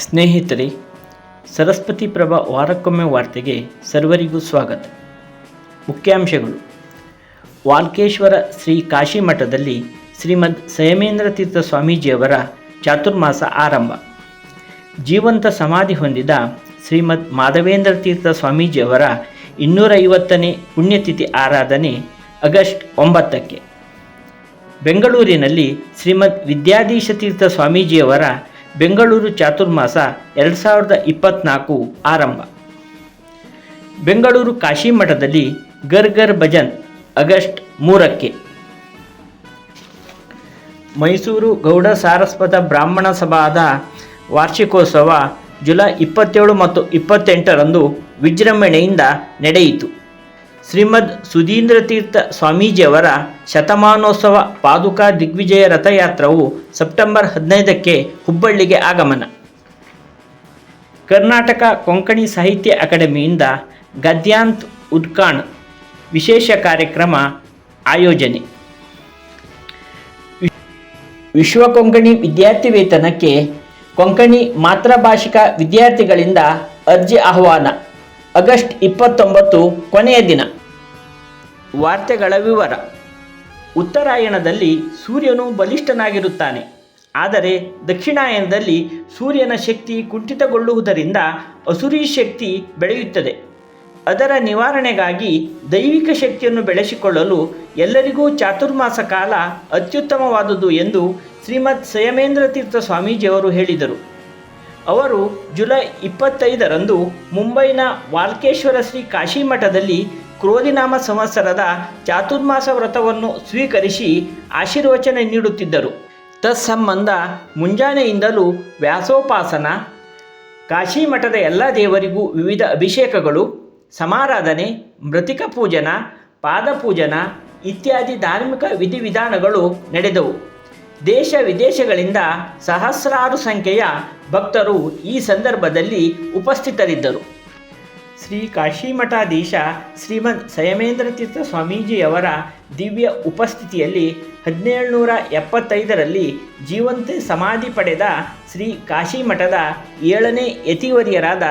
ಸ್ನೇಹಿತರೆ, ಸರಸ್ವತಿ ಪ್ರಭಾ ವಾರಕ್ಕೊಮ್ಮೆ ವಾರ್ತೆಗೆ ಸರ್ವರಿಗೂ ಸ್ವಾಗತ. ಮುಖ್ಯಾಂಶಗಳು. ವಾಲ್ಕೇಶ್ವರ ಶ್ರೀ ಕಾಶಿ ಮಠದಲ್ಲಿ ಶ್ರೀಮದ್ ಸಯಮೇಂದ್ರ ತೀರ್ಥ ಸ್ವಾಮೀಜಿಯವರ ಚಾತುರ್ಮಾಸ ಆರಂಭ. ಜೀವಂತ ಸಮಾಧಿ ಹೊಂದಿದ ಶ್ರೀಮದ್ ಮಾಧವೇಂದ್ರ ತೀರ್ಥ ಸ್ವಾಮೀಜಿಯವರ ಇನ್ನೂರೈವತ್ತನೇ ಪುಣ್ಯತಿಥಿ ಆರಾಧನೆ ಆಗಸ್ಟ್ ಒಂಬತ್ತಕ್ಕೆ. ಬೆಂಗಳೂರಿನಲ್ಲಿ ಶ್ರೀಮದ್ ವಿದ್ಯಾಧೀಶ ತೀರ್ಥ ಸ್ವಾಮೀಜಿಯವರ ಬೆಂಗಳೂರು ಚಾತುರ್ಮಾಸ ಎರಡು ಸಾವಿರದ ಇಪ್ಪತ್ನಾಲ್ಕು ಆರಂಭ. ಬೆಂಗಳೂರು ಕಾಶಿ ಮಠದಲ್ಲಿ ಗರ್ ಗರ್ ಭಜನ್ ಆಗಸ್ಟ್ ಮೂರಕ್ಕೆ. ಮೈಸೂರು ಗೌಡ ಸಾರಸ್ವತ ಬ್ರಾಹ್ಮಣ ಸಭಾದ ವಾರ್ಷಿಕೋತ್ಸವ ಜುಲೈ ಇಪ್ಪತ್ತೇಳು ಮತ್ತು ಇಪ್ಪತ್ತೆಂಟರಂದು ವಿಜೃಂಭಣೆಯಿಂದ ನಡೆಯಿತು. ಶ್ರೀಮದ್ ಸುಧೀಂದ್ರ ತೀರ್ಥ ಸ್ವಾಮೀಜಿಯವರ ಶತಮಾನೋತ್ಸವ ಪಾದುಕಾ ದಿಗ್ವಿಜಯ ರಥಯಾತ್ರವು ಸೆಪ್ಟೆಂಬರ್ ಹದಿನೈದಕ್ಕೆ ಹುಬ್ಬಳ್ಳಿಗೆ ಆಗಮನ. ಕರ್ನಾಟಕ ಕೊಂಕಣಿ ಸಾಹಿತ್ಯ ಅಕಾಡೆಮಿಯಿಂದ ಗದ್ಯಾಂತ್ ಉದ್ಕಾಣ್ ವಿಶೇಷ ಕಾರ್ಯಕ್ರಮ ಆಯೋಜನೆ. ವಿಶ್ವ ಕೊಂಕಣಿ ವಿದ್ಯಾರ್ಥಿ ವೇತನಕ್ಕೆ ಕೊಂಕಣಿ ಮಾತೃಭಾಷಿಕ ವಿದ್ಯಾರ್ಥಿಗಳಿಂದ ಅರ್ಜಿ ಆಹ್ವಾನ. ಆಗಸ್ಟ್ ಇಪ್ಪತ್ತೊಂಬತ್ತು ಕೊನೆಯ ದಿನ. ವಾರ್ತೆಗಳ ವಿವರ. ಉತ್ತರಾಯಣದಲ್ಲಿ ಸೂರ್ಯನು ಬಲಿಷ್ಠನಾಗಿರುತ್ತಾನೆ. ಆದರೆ ದಕ್ಷಿಣಾಯನದಲ್ಲಿ ಸೂರ್ಯನ ಶಕ್ತಿ ಕುಂಠಿತಗೊಳ್ಳುವುದರಿಂದ ಅಸುರಿ ಶಕ್ತಿ ಬೆಳೆಯುತ್ತದೆ. ಅದರ ನಿವಾರಣೆಗಾಗಿ ದೈವಿಕ ಶಕ್ತಿಯನ್ನು ಬೆಳೆಸಿಕೊಳ್ಳಲು ಎಲ್ಲರಿಗೂ ಚಾತುರ್ಮಾಸ ಕಾಲ ಅತ್ಯುತ್ತಮವಾದುದು ಎಂದು ಶ್ರೀಮದ್ ಸಯಮೇಂದ್ರ ತೀರ್ಥ ಸ್ವಾಮೀಜಿಯವರು ಹೇಳಿದರು. ಅವರು ಜುಲೈ ಇಪ್ಪತ್ತೈದರಂದು ಮುಂಬೈನ ವಾಲ್ಕೇಶ್ವರ ಶ್ರೀ ಕಾಶಿ ಮಠದಲ್ಲಿ ಕ್ರೋಧಿನಾಮ ಸಂವತ್ಸರದ ಚಾತುರ್ಮಾಸ ವ್ರತವನ್ನು ಸ್ವೀಕರಿಸಿ ಆಶೀರ್ವಚನೆ ನೀಡುತ್ತಿದ್ದರು. ತತ್ಸಂಬಂಧ ಮುಂಜಾನೆಯಿಂದಲೂ ವ್ಯಾಸೋಪಾಸನ, ಕಾಶಿ ಮಠದ ಎಲ್ಲ ದೇವರಿಗೂ ವಿವಿಧ ಅಭಿಷೇಕಗಳು, ಸಮಾರಾಧನೆ, ಮೃತಿಕ ಪೂಜನ ಪಾದಪೂಜನ ಇತ್ಯಾದಿ ಧಾರ್ಮಿಕ ವಿಧಿವಿಧಾನಗಳು ನಡೆದವು. ದೇಶ ವಿದೇಶಗಳಿಂದ ಸಹಸ್ರಾರು ಸಂಖ್ಯೆಯ ಭಕ್ತರು ಈ ಸಂದರ್ಭದಲ್ಲಿ ಉಪಸ್ಥಿತರಿದ್ದರು. ಶ್ರೀ ಕಾಶಿಮಠಾಧೀಶ ಶ್ರೀಮದ್ ಸಯಮೇಂದ್ರ ತೀರ್ಥ ಸ್ವಾಮೀಜಿಯವರ ದಿವ್ಯ ಉಪಸ್ಥಿತಿಯಲ್ಲಿ ಹದಿನೇಳುನೂರ ಎಪ್ಪತ್ತೈದರಲ್ಲಿ ಜೀವಂತ ಸಮಾಧಿ ಪಡೆದ ಶ್ರೀ ಕಾಶಿಮಠದ ಏಳನೇ ಯತಿವರಿಯರಾದ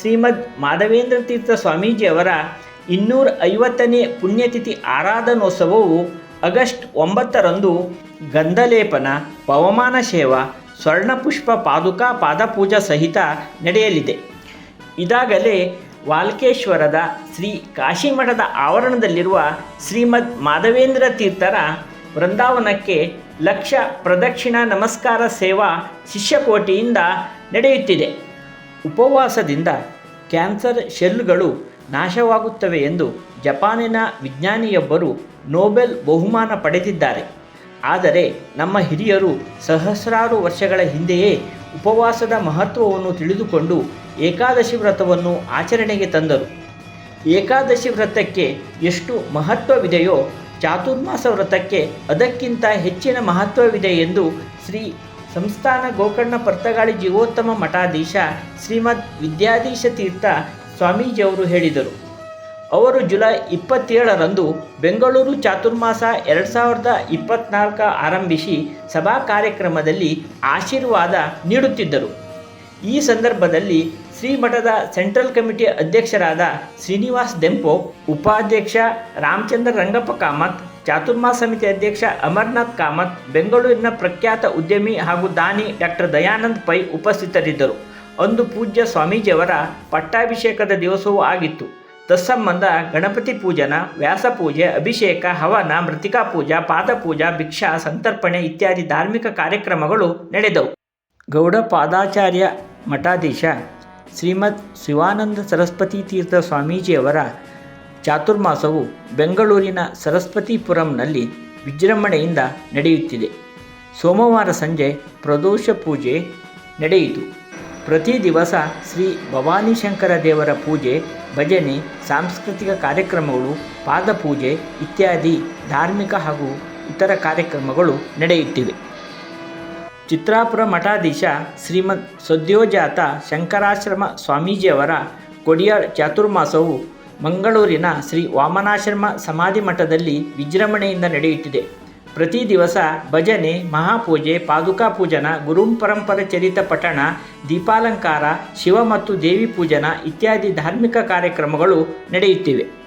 ಶ್ರೀಮದ್ ಮಾಧವೇಂದ್ರ ತೀರ್ಥ ಸ್ವಾಮೀಜಿಯವರ ಇನ್ನೂರ ಐವತ್ತನೇ ಪುಣ್ಯತಿಥಿ ಆರಾಧನೋತ್ಸವವು ಆಗಸ್ಟ್ ಒಂಬತ್ತರಂದು ಗಂಧಲೇಪನ, ಪವಮಾನ ಸೇವಾ, ಸ್ವರ್ಣಪುಷ್ಪ ಪಾದುಕಾ ಪಾದಪೂಜಾ ಸಹಿತ ನಡೆಯಲಿದೆ. ಇದಾಗಲೇ ವಾಲ್ಕೇಶ್ವರದ ಶ್ರೀ ಕಾಶಿಮಠದ ಆವರಣದಲ್ಲಿರುವ ಶ್ರೀಮದ್ ಮಾಧವೇಂದ್ರ ತೀರ್ಥರ ವೃಂದಾವನಕ್ಕೆ ಲಕ್ಷ ಪ್ರದಕ್ಷಿಣ ನಮಸ್ಕಾರ ಸೇವಾ ಶಿಷ್ಯಕೋಟಿಯಿಂದ ನಡೆಯುತ್ತಿದೆ. ಉಪವಾಸದಿಂದ ಕ್ಯಾನ್ಸರ್ ಶೆಲ್ಗಳು ನಾಶವಾಗುತ್ತವೆ ಎಂದು ಜಪಾನಿನ ವಿಜ್ಞಾನಿಯೊಬ್ಬರು ನೊಬೆಲ್ ಬಹುಮಾನ ಪಡೆದಿದ್ದಾರೆ. ಆದರೆ ನಮ್ಮ ಹಿರಿಯರು ಸಹಸ್ರಾರು ವರ್ಷಗಳ ಹಿಂದೆಯೇ ಉಪವಾಸದ ಮಹತ್ವವನ್ನು ತಿಳಿದುಕೊಂಡು ಏಕಾದಶಿ ವ್ರತವನ್ನು ಆಚರಣೆಗೆ ತಂದರು. ಏಕಾದಶಿ ವ್ರತಕ್ಕೆ ಎಷ್ಟು ಮಹತ್ವವಿದೆಯೋ ಚಾತುರ್ಮಾಸ ವ್ರತಕ್ಕೆ ಅದಕ್ಕಿಂತ ಹೆಚ್ಚಿನ ಮಹತ್ವವಿದೆ ಎಂದು ಶ್ರೀ ಸಂಸ್ಥಾನ ಗೋಕರ್ಣ ಪರ್ತಗಾಳಿ ಜೀವೋತ್ತಮ ಮಠಾಧೀಶ ಶ್ರೀಮದ್ ವಿದ್ಯಾಧೀಶ ತೀರ್ಥ ಸ್ವಾಮೀಜಿಯವರು ಹೇಳಿದರು. ಅವರು ಜುಲೈ ಇಪ್ಪತ್ತೇಳರಂದು ಬೆಂಗಳೂರು ಚಾತುರ್ಮಾಸ ಎರಡು ಸಾವಿರದ ಇಪ್ಪತ್ನಾಲ್ಕ ಆರಂಭಿಸಿ ಸಭಾ ಕಾರ್ಯಕ್ರಮದಲ್ಲಿ ಆಶೀರ್ವಾದ ನೀಡುತ್ತಿದ್ದರು. ಈ ಸಂದರ್ಭದಲ್ಲಿ ಶ್ರೀಮಠದ ಸೆಂಟ್ರಲ್ ಕಮಿಟಿ ಅಧ್ಯಕ್ಷರಾದ ಶ್ರೀನಿವಾಸ್ ದೆಂಪೋ ಉಪಾಧ್ಯಕ್ಷ ರಾಮಚಂದ್ರ ರಂಗಪ್ಪ ಕಾಮತ್, ಚಾತುರ್ಮಾ ಸಮಿತಿ ಅಧ್ಯಕ್ಷ ಅಮರ್ನಾಥ್ ಕಾಮತ್, ಬೆಂಗಳೂರಿನ ಪ್ರಖ್ಯಾತ ಉದ್ಯಮಿ ಹಾಗೂ ದಾನಿ ಡಾಕ್ಟರ್ ದಯಾನಂದ್ ಪೈ ಉಪಸ್ಥಿತರಿದ್ದರು. ಅಂದು ಪೂಜ್ಯ ಸ್ವಾಮೀಜಿಯವರ ಪಟ್ಟಾಭಿಷೇಕದ ದಿವಸವೂ ಆಗಿತ್ತು. ತತ್ಸಂಬಂಧ ಗಣಪತಿ ಪೂಜನ ವ್ಯಾಸಪೂಜೆ ಅಭಿಷೇಕ, ಹವನ ಮೃತಿಕಾ ಪೂಜಾ ಪಾದಪೂಜಾ ಭಿಕ್ಷಾ, ಸಂತರ್ಪಣೆ ಇತ್ಯಾದಿ ಧಾರ್ಮಿಕ ಕಾರ್ಯಕ್ರಮಗಳು ನಡೆದವು. ಗೌಡ ಪಾದಾಚಾರ್ಯ ಮಠಾಧೀಶ ಶ್ರೀಮದ್ ಶಿವಾನಂದ ಸರಸ್ವತಿ ತೀರ್ಥ ಸ್ವಾಮೀಜಿಯವರ ಚಾತುರ್ಮಾಸವು ಬೆಂಗಳೂರಿನ ಸರಸ್ವತಿಪುರಂನಲ್ಲಿ ವಿಜೃಂಭಣೆಯಿಂದ ನಡೆಯುತ್ತಿದೆ. ಸೋಮವಾರ ಸಂಜೆ ಪ್ರದೋಷ ಪೂಜೆ ನಡೆಯಿತು. ಪ್ರತಿ ದಿವಸ ಶ್ರೀ ಭವಾನಿ ಶಂಕರ ದೇವರ ಪೂಜೆ, ಭಜನೆ, ಸಾಂಸ್ಕೃತಿಕ ಕಾರ್ಯಕ್ರಮಗಳು ಪಾದಪೂಜೆ ಇತ್ಯಾದಿ ಧಾರ್ಮಿಕ ಹಾಗೂ ಇತರ ಕಾರ್ಯಕ್ರಮಗಳು ನಡೆಯುತ್ತಿವೆ. ಚಿತ್ರಾಪುರ ಮಠಾಧೀಶ ಶ್ರೀಮದ್ ಸದ್ಯೋಜಾತ ಶಂಕರಾಶ್ರಮ ಸ್ವಾಮೀಜಿಯವರ ಕೊಡಿಯಾಳ್ ಚಾತುರ್ಮಾಸವು ಮಂಗಳೂರಿನ ಶ್ರೀ ವಾಮನಾಶ್ರಮ ಸಮಾಧಿ ಮಠದಲ್ಲಿ ವಿಜೃಂಭಣೆಯಿಂದ ನಡೆಯುತ್ತಿದೆ. ಪ್ರತಿ ದಿವಸ ಭಜನೆ, ಮಹಾಪೂಜೆ, ಪಾದುಕಾ ಪೂಜನ, ಗುರುಂ ಪರಂಪರೆ ಚರಿತ ಪಠಣ, ದೀಪಾಲಂಕಾರ, ಶಿವ ಮತ್ತು ದೇವಿ ಪೂಜನ ಇತ್ಯಾದಿ ಧಾರ್ಮಿಕ ಕಾರ್ಯಕ್ರಮಗಳು ನಡೆಯುತ್ತಿವೆ.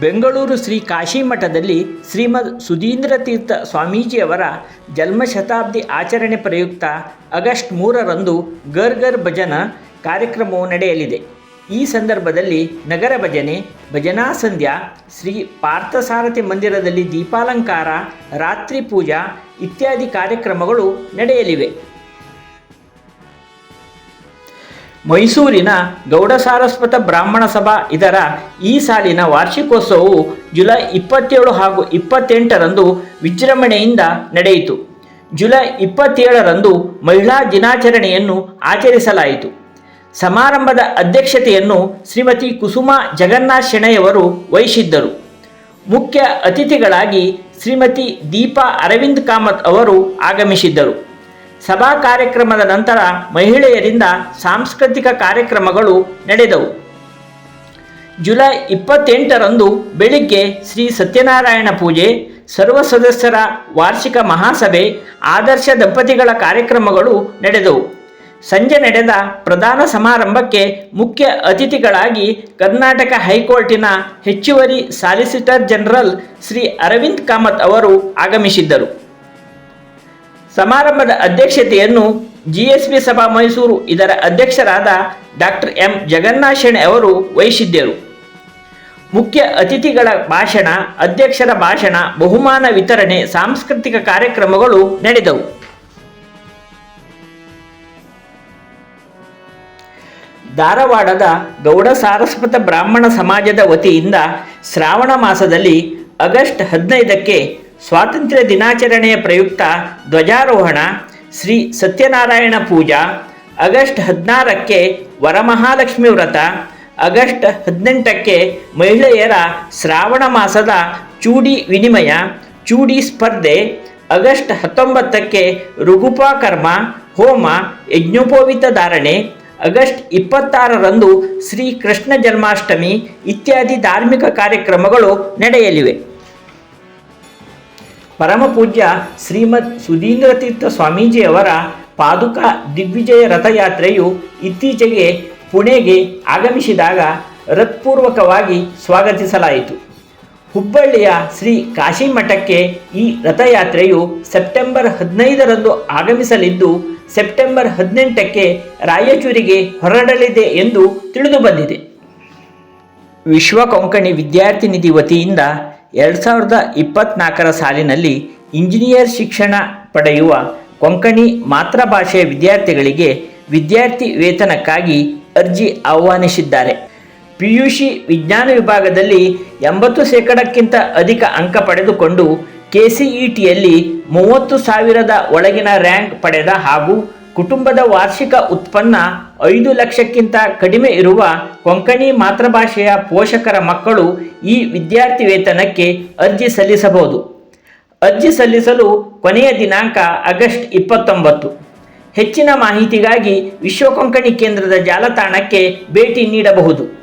ಬೆಂಗಳೂರು ಶ್ರೀ ಕಾಶಿ ಮಠದಲ್ಲಿ ಶ್ರೀಮದ್ ಸುಧೀಂದ್ರ ತೀರ್ಥ ಸ್ವಾಮೀಜಿಯವರ ಜನ್ಮಶತಾಬ್ದಿ ಆಚರಣೆ ಪ್ರಯುಕ್ತ ಆಗಸ್ಟ್ ಮೂರರಂದು ಗರ್ ಗರ್ ಭಜನ ಕಾರ್ಯಕ್ರಮವು ನಡೆಯಲಿದೆ. ಈ ಸಂದರ್ಭದಲ್ಲಿ ನಗರ ಭಜನೆ, ಭಜನಾ ಸಂಧ್ಯಾ, ಶ್ರೀ ಪಾರ್ಥಸಾರಥಿ ಮಂದಿರದಲ್ಲಿ ದೀಪಾಲಂಕಾರ, ರಾತ್ರಿ ಪೂಜಾ ಇತ್ಯಾದಿ ಕಾರ್ಯಕ್ರಮಗಳು ನಡೆಯಲಿವೆ. ಮೈಸೂರಿನ ಗೌಡ ಸಾರಸ್ವತ ಬ್ರಾಹ್ಮಣ ಸಭಾ ಇದರ ಈ ಸಾಲಿನ ವಾರ್ಷಿಕೋತ್ಸವವು ಜುಲೈ ಇಪ್ಪತ್ತೇಳು ಹಾಗೂ ಇಪ್ಪತ್ತೆಂಟರಂದು ವಿಜೃಂಭಣೆಯಿಂದ ನಡೆಯಿತು. ಜುಲೈ ಇಪ್ಪತ್ತೇಳರಂದು ಮಹಿಳಾ ದಿನಾಚರಣೆಯನ್ನು ಆಚರಿಸಲಾಯಿತು. ಸಮಾರಂಭದ ಅಧ್ಯಕ್ಷತೆಯನ್ನು ಶ್ರೀಮತಿ ಕುಸುಮಾ ಜಗನ್ನಾಥ್ ಶೆಣೆಯವರು ವಹಿಸಿದ್ದರು. ಮುಖ್ಯ ಅತಿಥಿಗಳಾಗಿ ಶ್ರೀಮತಿ ದೀಪಾ ಅರವಿಂದ್ ಕಾಮತ್ ಅವರು ಆಗಮಿಸಿದ್ದರು. ಸಭಾ ಕಾರ್ಯಕ್ರಮದ ನಂತರ ಮಹಿಳೆಯರಿಂದ ಸಾಂಸ್ಕೃತಿಕ ಕಾರ್ಯಕ್ರಮಗಳು ನಡೆದವು. ಜುಲೈ ಇಪ್ಪತ್ತೆಂಟರಂದು ಬೆಳಿಗ್ಗೆ ಶ್ರೀ ಸತ್ಯನಾರಾಯಣ ಪೂಜೆ, ಸರ್ವ ಸದಸ್ಯರ ವಾರ್ಷಿಕ ಮಹಾಸಭೆ, ಆದರ್ಶ ದಂಪತಿಗಳ ಕಾರ್ಯಕ್ರಮಗಳು ನಡೆದವು. ಸಂಜೆ ನಡೆದ ಪ್ರಧಾನ ಸಮಾರಂಭಕ್ಕೆ ಮುಖ್ಯ ಅತಿಥಿಗಳಾಗಿ ಕರ್ನಾಟಕ ಹೈಕೋರ್ಟಿನ ಹೆಚ್ಚುವರಿ ಸಾಲಿಸಿಟರ್ ಜನರಲ್ ಶ್ರೀ ಅರವಿಂದ್ ಕಾಮತ್ ಅವರು ಆಗಮಿಸಿದ್ದರು. ಸಮಾರಂಭದ ಅಧ್ಯಕ್ಷತೆಯನ್ನು ಜಿಎಸ್ಬಿ ಸಭಾ ಮೈಸೂರು ಇದರ ಅಧ್ಯಕ್ಷರಾದ ಡಾಕ್ಟರ್ ಎಂ ಜಗನ್ನಾಶೆಣೆ ಅವರು ವಹಿಸಿದ್ದರು. ಮುಖ್ಯ ಅತಿಥಿಗಳ ಭಾಷಣ, ಅಧ್ಯಕ್ಷರ ಭಾಷಣ, ಬಹುಮಾನ ವಿತರಣೆ, ಸಾಂಸ್ಕೃತಿಕ ಕಾರ್ಯಕ್ರಮಗಳು ನಡೆದವು. ಧಾರವಾಡದ ಗೌಡ ಸಾರಸ್ವತ ಬ್ರಾಹ್ಮಣ ಸಮಾಜದ ವತಿಯಿಂದ ಶ್ರಾವಣ ಮಾಸದಲ್ಲಿ ಆಗಸ್ಟ್ ಹದಿನೈದಕ್ಕೆ ಸ್ವಾತಂತ್ರ್ಯ ದಿನಾಚರಣೆಯ ಪ್ರಯುಕ್ತ ಧ್ವಜಾರೋಹಣ, ಶ್ರೀ ಸತ್ಯನಾರಾಯಣ ಪೂಜಾ, ಆಗಸ್ಟ್ ಹದಿನಾರಕ್ಕೆ ವರಮಹಾಲಕ್ಷ್ಮಿ ವ್ರತ, ಆಗಸ್ಟ್ ಹದಿನೆಂಟಕ್ಕೆ ಮಹಿಳೆಯರ ಶ್ರಾವಣ ಮಾಸದ ಚೂಡಿ ವಿನಿಮಯ, ಚೂಡಿ ಸ್ಪರ್ಧೆ, ಆಗಸ್ಟ್ ಹತ್ತೊಂಬತ್ತಕ್ಕೆ ರುಗುಪಾಕರ್ಮ ಹೋಮ, ಯಜ್ಞೋಪೋವಿತ ಧಾರಣೆ, ಆಗಸ್ಟ್ ಇಪ್ಪತ್ತಾರರಂದು ಶ್ರೀ ಕೃಷ್ಣ ಜನ್ಮಾಷ್ಟಮಿ ಇತ್ಯಾದಿ ಧಾರ್ಮಿಕ ಕಾರ್ಯಕ್ರಮಗಳು ನಡೆಯಲಿವೆ. ಪರಮಪೂಜ್ಯ ಶ್ರೀಮದ್ ಸುಧೀಂದ್ರ ತೀರ್ಥ ಸ್ವಾಮೀಜಿಯವರ ಪಾದುಕ ದಿಗ್ವಿಜಯ ರಥಯಾತ್ರೆಯು ಇತ್ತೀಚೆಗೆ ಪುಣೆಗೆ ಆಗಮಿಸಿದಾಗ ಹೃತ್ಪೂರ್ವಕವಾಗಿ ಸ್ವಾಗತಿಸಲಾಯಿತು. ಹುಬ್ಬಳ್ಳಿಯ ಶ್ರೀ ಕಾಶಿ ಮಠಕ್ಕೆ ಈ ರಥಯಾತ್ರೆಯು ಸೆಪ್ಟೆಂಬರ್ ಹದಿನೈದರಂದು ಆಗಮಿಸಲಿದ್ದು, ಸೆಪ್ಟೆಂಬರ್ ಹದಿನೆಂಟಕ್ಕೆ ರಾಯಚೂರಿಗೆ ಹೊರಡಲಿದೆ ಎಂದು ತಿಳಿದುಬಂದಿದೆ ವಿಶ್ವ ಕೊಂಕಣಿ ವಿದ್ಯಾರ್ಥಿ ನಿಧಿ ವತಿಯಿಂದ ಎರಡು ಸಾವಿರದ ಇಪ್ಪತ್ನಾಲ್ಕರ ಸಾಲಿನಲ್ಲಿ ಇಂಜಿನಿಯರ್ ಶಿಕ್ಷಣ ಪಡೆಯುವ ಕೊಂಕಣಿ ಮಾತೃಭಾಷೆಯ ವಿದ್ಯಾರ್ಥಿಗಳಿಗೆ ವಿದ್ಯಾರ್ಥಿ ವೇತನಕ್ಕಾಗಿ ಅರ್ಜಿ ಆಹ್ವಾನಿಸಿದ್ದಾರೆ. ಪಿಯುಸಿ ವಿಜ್ಞಾನ ವಿಭಾಗದಲ್ಲಿ ಎಂಬತ್ತು ಶೇಕಡಕ್ಕಿಂತ ಅಧಿಕ ಅಂಕ ಪಡೆದುಕೊಂಡು ಕೆಸಿಇಟಿಯಲ್ಲಿ ಮೂವತ್ತು ಸಾವಿರದ ಒಳಗಿನ ರ್ಯಾಂಕ್ ಪಡೆದ ಹಾಗೂ ಕುಟುಂಬದ ವಾರ್ಷಿಕ ಉತ್ಪನ್ನ ಐದು ಲಕ್ಷಕ್ಕಿಂತ ಕಡಿಮೆ ಇರುವ ಕೊಂಕಣಿ ಮಾತೃಭಾಷೆಯ ಪೋಷಕರ ಮಕ್ಕಳು ಈ ವಿದ್ಯಾರ್ಥಿ ವೇತನಕ್ಕೆ ಅರ್ಜಿ ಸಲ್ಲಿಸಬಹುದು. ಅರ್ಜಿ ಸಲ್ಲಿಸಲು ಕೊನೆಯ ದಿನಾಂಕ ಆಗಸ್ಟ್ ಇಪ್ಪತ್ತೊಂಬತ್ತು. ಹೆಚ್ಚಿನ ಮಾಹಿತಿಗಾಗಿ ವಿಶ್ವ ಕೊಂಕಣಿ ಕೇಂದ್ರದ ಜಾಲತಾಣಕ್ಕೆ ಭೇಟಿ ನೀಡಬಹುದು.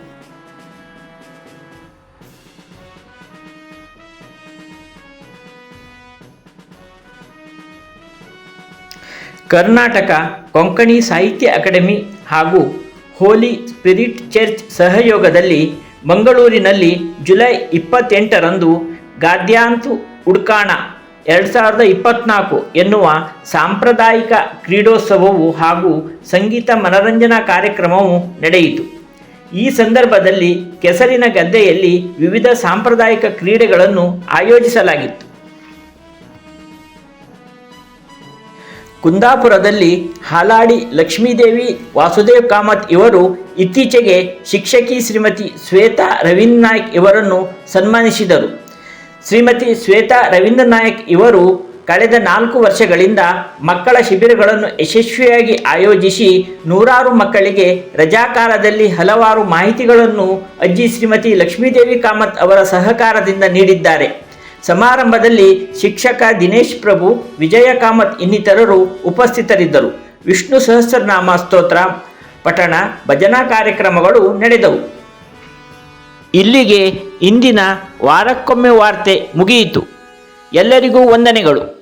ಕರ್ನಾಟಕ ಕೊಂಕಣಿ ಸಾಹಿತ್ಯ ಅಕಾಡೆಮಿ ಹಾಗೂ ಹೋಲಿ ಸ್ಪಿರಿಟ್ ಚರ್ಚ್ ಸಹಯೋಗದಲ್ಲಿ ಮಂಗಳೂರಿನಲ್ಲಿ ಜುಲೈ ಇಪ್ಪತ್ತೆಂಟರಂದು ಗಾದ್ಯಾಂತು ಉಡ್ಕಾಣ ಎರಡು ಸಾವಿರದ ಇಪ್ಪತ್ನಾಲ್ಕು ಎನ್ನುವ ಸಾಂಪ್ರದಾಯಿಕ ಕ್ರೀಡೋತ್ಸವವು ಹಾಗೂ ಸಂಗೀತ ಮನರಂಜನಾ ಕಾರ್ಯಕ್ರಮವು ನಡೆಯಿತು. ಈ ಸಂದರ್ಭದಲ್ಲಿ ಕೆಸರಿನ ಗದ್ದೆಯಲ್ಲಿ ವಿವಿಧ ಸಾಂಪ್ರದಾಯಿಕ ಕ್ರೀಡೆಗಳನ್ನು ಆಯೋಜಿಸಲಾಗಿತ್ತು. ಕುಂದಾಪುರದಲ್ಲಿ ಹಾಲಾಡಿ ಲಕ್ಷ್ಮೀದೇವಿ, ವಾಸುದೇವ್ ಕಾಮತ್ ಇವರು ಇತ್ತೀಚೆಗೆ ಶಿಕ್ಷಕಿ ಶ್ರೀಮತಿ ಶ್ವೇತಾ ರವೀಂದ್ರ ನಾಯಕ್ ಇವರನ್ನು ಸನ್ಮಾನಿಸಿದರು. ಶ್ರೀಮತಿ ಶ್ವೇತಾ ರವೀಂದ್ರ ನಾಯಕ್ ಇವರು ಕಳೆದ ನಾಲ್ಕು ವರ್ಷಗಳಿಂದ ಮಕ್ಕಳ ಶಿಬಿರಗಳನ್ನು ಯಶಸ್ವಿಯಾಗಿ ಆಯೋಜಿಸಿ ನೂರಾರು ಮಕ್ಕಳಿಗೆ ರಜಾಕಾಲದಲ್ಲಿ ಹಲವಾರು ಮಾಹಿತಿಗಳನ್ನು ಅಜ್ಜಿ ಶ್ರೀಮತಿ ಲಕ್ಷ್ಮೀದೇವಿ ಕಾಮತ್ ಅವರ ಸಹಕಾರದಿಂದ ನೀಡಿದ್ದಾರೆ. ಸಮಾರಂಭದಲ್ಲಿ ಶಿಕ್ಷಕ ದಿನೇಶ್ ಪ್ರಭು ವಿಜಯ ಕಾಮತ್ ಇನ್ನಿತರರು ಉಪಸ್ಥಿತರಿದ್ದರು. ವಿಷ್ಣು ಸಹಸ್ರನಾಮ ಸ್ತೋತ್ರ, ಪಠಣ, ಭಜನಾ ಕಾರ್ಯಕ್ರಮಗಳು ನಡೆದವು. ಇಲ್ಲಿಗೆ ಇಂದಿನ ವಾರಕ್ಕೊಮ್ಮೆ ವಾರ್ತೆ ಮುಗಿಯಿತು. ಎಲ್ಲರಿಗೂ ವಂದನೆಗಳು.